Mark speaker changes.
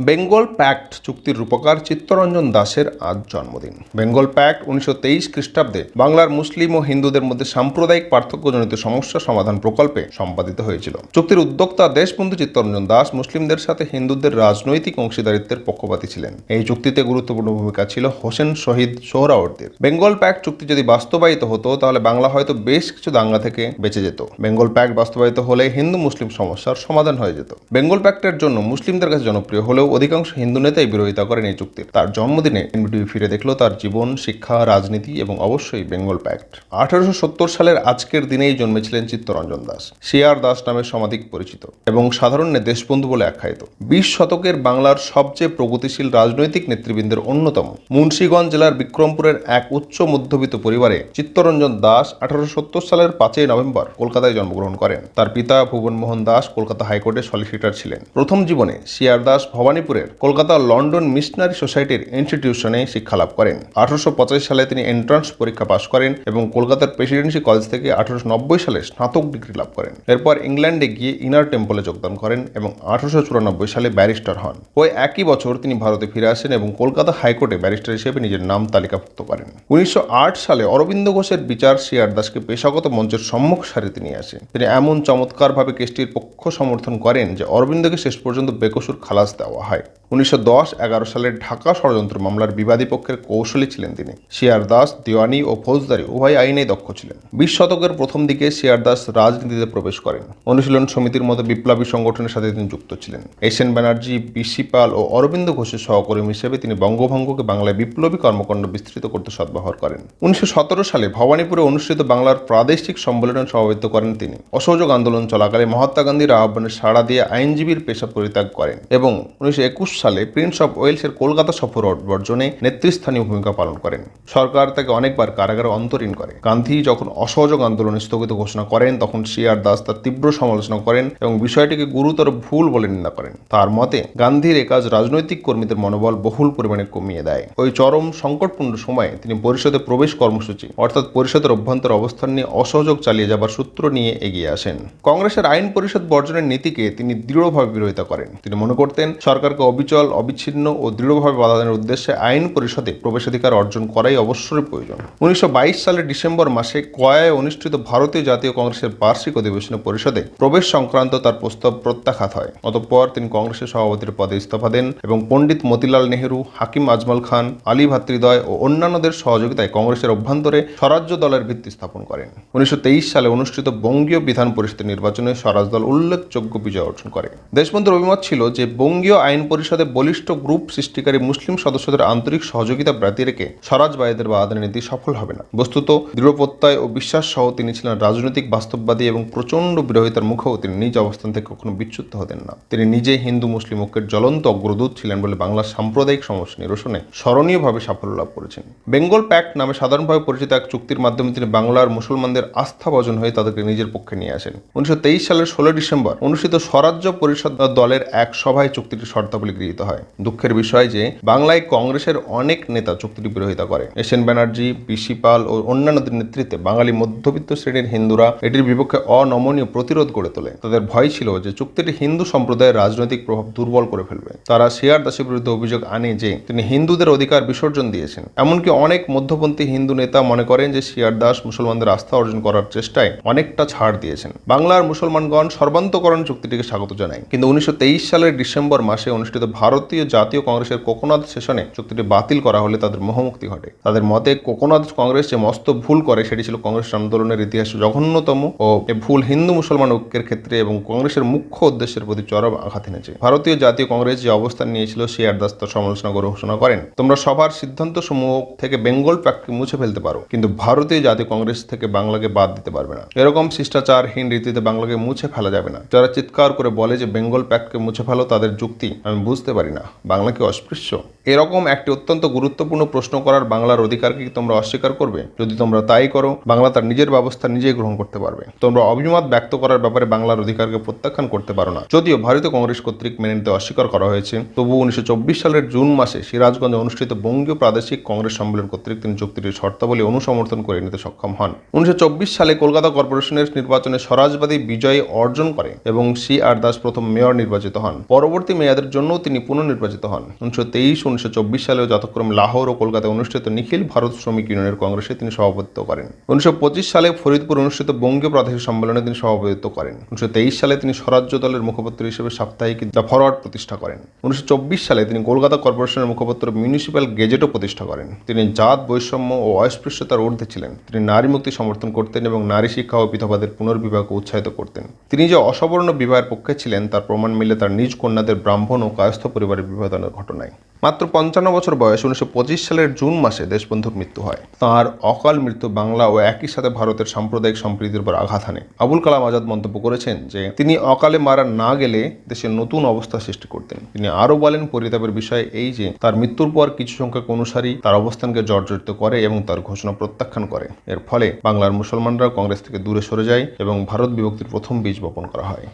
Speaker 1: Bengal pact চুক্তির রূপকার চিত্তরঞ্জন দাসের আজ জন্মদিন। বেঙ্গল প্যাক্ট উনিশশো তেইশ খ্রিস্টাব্দে বাংলার মুসলিম ও হিন্দুদের মধ্যে সাম্প্রদায়িক পার্থক্যজনিত সমস্যা সমাধান প্রকল্পে সম্পাদিত হয়েছিল। চুক্তির উদ্যোক্তা দেশবন্ধু চিত্তরঞ্জন দাস মুসলিমদের সাথে হিন্দুদের রাজনৈতিক অংশীদারিত্বের পক্ষপাতী ছিলেন। এই চুক্তিতে গুরুত্বপূর্ণ ভূমিকা ছিল হোসেন শহীদ সোহরাওয়ার্দীর। বেঙ্গল প্যাক্ট চুক্তি যদি বাস্তবায়িত হতো, তাহলে বাংলা হয়তো বেশ কিছু দাঙ্গা থেকে বেঁচে যেত। বেঙ্গল প্যাক্ট বাস্তবায়িত হলে হিন্দু মুসলিম সমস্যার সমাধান হয়ে যেত। বেঙ্গল প্যাক্টের জন্য মুসলিমদের কাছে জনপ্রিয় হলেও অধিকাংশ হিন্দু নেতাই বিরোধিতা করেন এই চুক্তির। তার জন্মদিনে এনবিটিভি ফিরে দেখল তার জীবন, শিক্ষা, রাজনীতি এবং অবশ্যই বেঙ্গল প্যাক্ট। আঠারোশো সত্তর সালের আজকের দিনেই জন্মেছিলেন চিত্তরঞ্জন দাস। শিয়ার দাস নামে সমাধিক পরিচিত এবং সাধারণে দেশবন্ধু বলে আখ্যায়িত। বিশ শতকের বাংলার সবচেয়ে প্রগতিশীল রাজনৈতিক নেতৃবৃন্দের অন্যতম। মুন্সীগঞ্জ জেলার বিক্রমপুরের এক উচ্চ মধ্যবিত্ত পরিবারে চিত্তরঞ্জন দাস আঠারোশো সত্তর সালের পাঁচই নভেম্বর কলকাতায় জন্মগ্রহণ করেন। তার পিতা ভুবনমোহন দাস কলকাতা হাইকোর্টে সলিসিটর ছিলেন। প্রথম জীবনে শিয়ার দাস ভবানীপুরের কলকাতা লন্ডন মিশনারি সোসাইটির ইনস্টিটিউশনে শিক্ষালাভ করেন। আঠারোশো সালে তিনি এন্ট্রান্স পরীক্ষা পাশ করেন এবং কলকাতার প্রেসিডেন্সি কলেজ থেকে আঠারোশো নব্বই সালে স্নাতক ডিগ্রি লাভ করেন। এরপর ইংল্যান্ডে গিয়ে ইনার টেম্পলে যোগদান করেন এবং আঠারোশো চুরানব্বই সালে ব্যারিস্টার হন। ওই একই বছর তিনি ভারতে ফিরে আসেন এবং কলকাতা হাইকোর্টে ব্যারিস্টার হিসেবে নিজের নাম তালিকাভুক্ত করেন। উনিশশো আট সালে অরবিন্দ ঘোষের বিচার শিয়ার দাসকে পেশাগত মঞ্চের সম্মুখ সারিতে নিয়ে আসে তিনি এমন চমৎকারভাবে কেসটির পক্ষ সমর্থন করেন যে অরবিন্দকে শেষ পর্যন্ত বেকসুর খালাস দেওয়া হয় উনিশশো দশ, এগারো সালের ঢাকা ষড়যন্ত্র মামলার বিবাদী পক্ষের কৌশলী ছিলেন তিনি। শিয়ার দাস, দিওয়ানি ও ফৌজদারি উভয় আইনেই দক্ষ ছিলেন। বিশ শতকের প্রথম দিকে শিয়ার দাস রাজনীতিতে প্রবেশ করেন। অনুশীলন সমিতির মতো বিপ্লবী সংগঠনের সাথে তিনি যুক্ত ছিলেন। এসএন ব্যানার্জি বিসি পাল ও অরবিন্দ ঘোষের সহকর্মী হিসেবে তিনি বঙ্গভঙ্গকে বাংলায় বিপ্লবী কর্মকাণ্ড বিস্তৃত করতে সদ্ব্যবহার করেন। উনিশশো সতেরো সালে ভবানীপুরে অনুষ্ঠিত বাংলার প্রাদেশিক সম্মেলনে সভাপতিত্ব করেন তিনি। অসহযোগ আন্দোলন চলাকালে মহাত্মা গান্ধীর আহ্বানে সাড়া দিয়ে আইনজীবীর পেশা পরিত্যাগ করেন এবং উনিশশো একুশ সালে প্রিন্স অফ ওয়েলসের কলকাতা সফর বর্জনে নেতৃস্থানীয় ভূমিকা পালন করেন। সরকার তাকে অনেকবার কারাগারে অন্তরীণ করে। গান্ধী যখন অসহযোগ আন্দোলন স্থগিত ঘোষণা করেন, তখন শিয়ার দাস তার তীব্র সমালোচনা করেন এবং বিষয়টিকে গুরুতর ভুল বলে নিন্দা করেন। তার মতে, গান্ধীর কাজ রাজনৈতিক কর্মীদের মনোবল বহুল পরিমাণে কমিয়ে দেয়। ওই চরম সংকটপূর্ণ সময়ে তিনি পরিষদে প্রবেশ কর্মসূচি, অর্থাৎ পরিষদের অভ্যন্তর অবস্থান নিয়ে অসহযোগ চালিয়ে যাবার সূত্র নিয়ে এগিয়ে আসেন। কংগ্রেসের আইন পরিষদ বর্জনের নীতিকে তিনি দৃঢ়ভাবে বিরোধিতা করেন। তিনি মনে করতেন, সরকারকে অবিচল, অবিচ্ছিন্ন ও দৃঢ়ভাবে বাধা দানের উদ্দেশ্যে আইন পরিষদে প্রবেশাধিকার অর্জন করাই অবশ্যই প্রয়োজন। উনিশশো সালের ডিসেম্বর মাসে কয়ায় অনুষ্ঠিত ভারতীয় জাতীয় কংগ্রেসের বার্ষিক অধিবেশনে পরিষদে প্রবেশ সংক্রান্ত তার প্রস্তাব প্রত্যাখ্যাত হয়। অতঃপর তিনি কংগ্রেসের সভাপতির পদে ইস্তফা দেন এবং পণ্ডিত মতিলাল নেহেরু, হাকিম আজমল খান, আলী ভাতৃদয় ও অন্যান্যদের সহযোগিতায় কংগ্রেসের অভ্যন্তরে স্বরাজ্য দলের ভিত্তি স্থাপন করেন। উনিশশো তেইশ সালে অনুষ্ঠিত বঙ্গীয় বিধান পরিষদের নির্বাচনে স্বরাজ দল উল্লেখযোগ্য বিজয় অর্জন করে। দেশবন্ধুর অভিমত ছিল যে, বঙ্গীয় আইন পরিষদে বলিষ্ঠ গ্রুপ সৃষ্টিকারী মুসলিম সদস্যদের আন্তরিক সহযোগিতা ব্রাতি রেখে স্বরাজবাদীদের বাধা নীতি সফল হবে না। বস্তুত দৃঢ় প্রত্যয় ও বিশ্বাস সহ তিনি ছিলেন রাজনৈতিক বাস্তববাদী এবং প্রচণ্ড বিরোধিতার মুখেও তিনি নিজ অবস্থান থেকে কখনো বিচ্যুত হতেন না। তিনি নিজে হিন্দু, মুসলিম ঐক্যের জ্বলন্ত অগ্রদূত ছিলেন বলে বাংলার সাম্প্রদায়িক সমস্যা নিরসনে স্মরণীয়ভাবে সাফল্য লাভ করেছেন। বেঙ্গল প্যাক্ট নামে সাধারণভাবে পরিচিত এক চুক্তির মাধ্যমে তিনি বাংলার মুসলমানদের আস্থা বজন হয়ে তাদেরকে নিজের পক্ষে নিয়ে আসেন। উনিশশো তেইশ সালের ষোলো ডিসেম্বর অনুষ্ঠিত স্বরাজ্য পরিষদ দলের এক সভায় চুক্তিটির শর্তাবলী গৃহীত হয়। দুঃখের বিষয় যে, বাংলায় কংগ্রেসের অনেক নেতা চুক্তিটি বিরোধিতা করে। S N Banerjee PC Pal ও অন্যান্যদের নেতৃত্বে বাঙালি মধ্যবিত্ত শ্রেণির হিন্দুরা এটির বিপক্ষে অনমনীয় প্রতিরোধ গড়ে তোলে। তাদের ভয় ছিল যে, চুক্তিটি হিন্দু সম্প্রদায়ের রাজনৈতিক প্রভাব দুর্বল করে ফেলবে। তারা শিয়ার দাসের বিরুদ্ধে অভিযোগ আনে যে, তিনি হিন্দুদের অধিকার বিসর্জন দিয়েছেন। এমনকি অনেক মধ্যপন্থী হিন্দু নেতা মনে করেন যে শিয়ার দাস মুসলমানদের আস্থা অর্জন করার চেষ্টায় অনেকটা ছাড় দিয়েছেন। বাংলার মুসলমানগণ সর্বান্তকরণ চুক্তিটিকে স্বাগত জানায়। কিন্তু উনিশশো তেইশ সালের ডিসেম্বর মাসে অনুষ্ঠিত ভারতীয় জাতীয় কংগ্রেসের কোকোনাথ সেশনে চুক্তিটি বাতিল করা হলে তাদের মোহমুক্তি ঘটে। তাদের মতে, কোকোনাথ কংগ্রেস যে মস্ত ভুল করে, সেটি ছিল কংগ্রেস আন্দোলনের ইতিহাসে জঘন্যতম ও এ ভুল হিন্দু মুসলমান ঐক্যের ক্ষেত্রে এবং কংগ্রেসের মুখ্য উদ্দেশ্যের প্রতি চরম আঘাত এনেছে। ভারতীয় জাতীয় কংগ্রেস যে অবস্থান নিয়েছিল শিয়ার দাস তার সমালোচনা করে ঘোষণা করেন, তোমরা সবার সিদ্ধান্ত সমূহ থেকে বেঙ্গল প্যাক্টকে মুছে ফেলতে পারো, কিন্তু ভারতীয় জাতীয় কংগ্রেস থেকে বাংলাকে বাদ দিতে পারবে না। এরকম শিষ্টাচারহীন রীতিতে বাংলাকে মুছে ফেলা যাবে না। যারা চিৎকার করে বলে যে বেঙ্গল প্যাককে মুছে ফেলো, তাদের যুক্তি আমি বুঝতে পারি না। বাংলা কি অস্পৃশ্য? এরকম একটি অত্যন্ত গুরুত্বপূর্ণ প্রশ্ন করার বাংলার অধিকারকে কি তোমরা অস্বীকার করবে? যদি তোমরা তাই করো, বাংলা তার নিজের ব্যবস্থা নিজেই গ্রহণ করতে পারবে। তোমরা অভিমত ব্যক্ত করার ব্যাপারে বাংলার অধিকারকে প্রত্যাখ্যান করতে পারো না। যদিও ভারতীয় কংগ্রেস কর্তৃক মেনে নিতে অস্বীকার করা হয়েছে, তবু উনিশশো চব্বিশ সালের জুন মাসে সিরাজগঞ্জে অনুষ্ঠিত বঙ্গীয় প্রাদেশিক কংগ্রেস সম্মেলন কর্তৃক তিনি চুক্তিটির শর্তাবলী অনুসমর্থন করে নিতে সক্ষম হন। উনিশশো চব্বিশ সালে কলকাতা কর্পোরেশনের নির্বাচনে স্বরাজবাদী বিজয় অর্জন করে এবং সি আর দাস প্রথম মেয়র নির্বাচিত হন। পরবর্তী মেয়াদের জন্য তিনি তিনি পুনর্নির্বাচিত হন। উনিশশো তেইশ, উনিশশো চব্বিশ সালেও যথাক্রমে লাহোর ও কলকাতায় অনুষ্ঠিত নিখিল ভারত শ্রমিক ইউনিয়নের কংগ্রেসে তিনি সভাপতিত্ব করেন। উনিশশো পঁচিশ সালে ফরিদপুর অনুষ্ঠিত বঙ্গীয় প্রাদেশিক সম্মেলনে তিনি সভাপতিত্ব করেন। উনিশশো তেইশ সালে তিনি স্বরাজ্য দলের মুখপাত্র হিসেবে সাপ্তাহিক দ্য ফরওয়ার্ড প্রতিষ্ঠা করেন। উনিশশো চব্বিশ সালে তিনি কলকাতা কর্পোরেশনের মুখপাত্র মিউনিসিপ্যাল গেজেটও প্রতিষ্ঠা করেন। তিনি জাত, বৈষম্য ও অস্পৃশ্যতার ঊর্ধ্বে ছিলেন। তিনি নারী মুক্তি সমর্থন করতেন এবং নারী শিক্ষা ও বিধবাদের পুনর্বিবাহকে উৎসাহিত করতেন। তিনি যে অসবর্ণ বিবাহের পক্ষে ছিলেন, তার প্রমাণ মিলে তার নিজ কন্যাদের ব্রাহ্মণ ও কায়স্থ পরিবারের বিভাজনের ঘটনায়। মাত্র পঞ্চান্ন বছর বয়স, উনিশশো পঁচিশ সালের জুন মাসে দেশবন্ধুর মৃত্যু হয়। তাঁর অকাল মৃত্যু বাংলা ও একই সাথে ভারতের সাম্প্রদায়িক সম্প্রীতির উপর আঘাত হানে। আবুল কালাম আজাদ মন্তব্য করেছেন যে, তিনি অকালে মারা না গেলে দেশে নতুন অবস্থা সৃষ্টি করতেন। তিনি আরও বলেন, পরিতাপের বিষয় এই যে, তার মৃত্যুর পর কিছু সংখ্যক অনুসারী তার অবস্থানকে জর্জরিত করে এবং তার ঘোষণা প্রত্যাখ্যান করে। এর ফলে বাংলার মুসলমানরা কংগ্রেস থেকে দূরে সরে যায় এবং ভারত বিভক্তির প্রথম বীজ বপন করা হয়।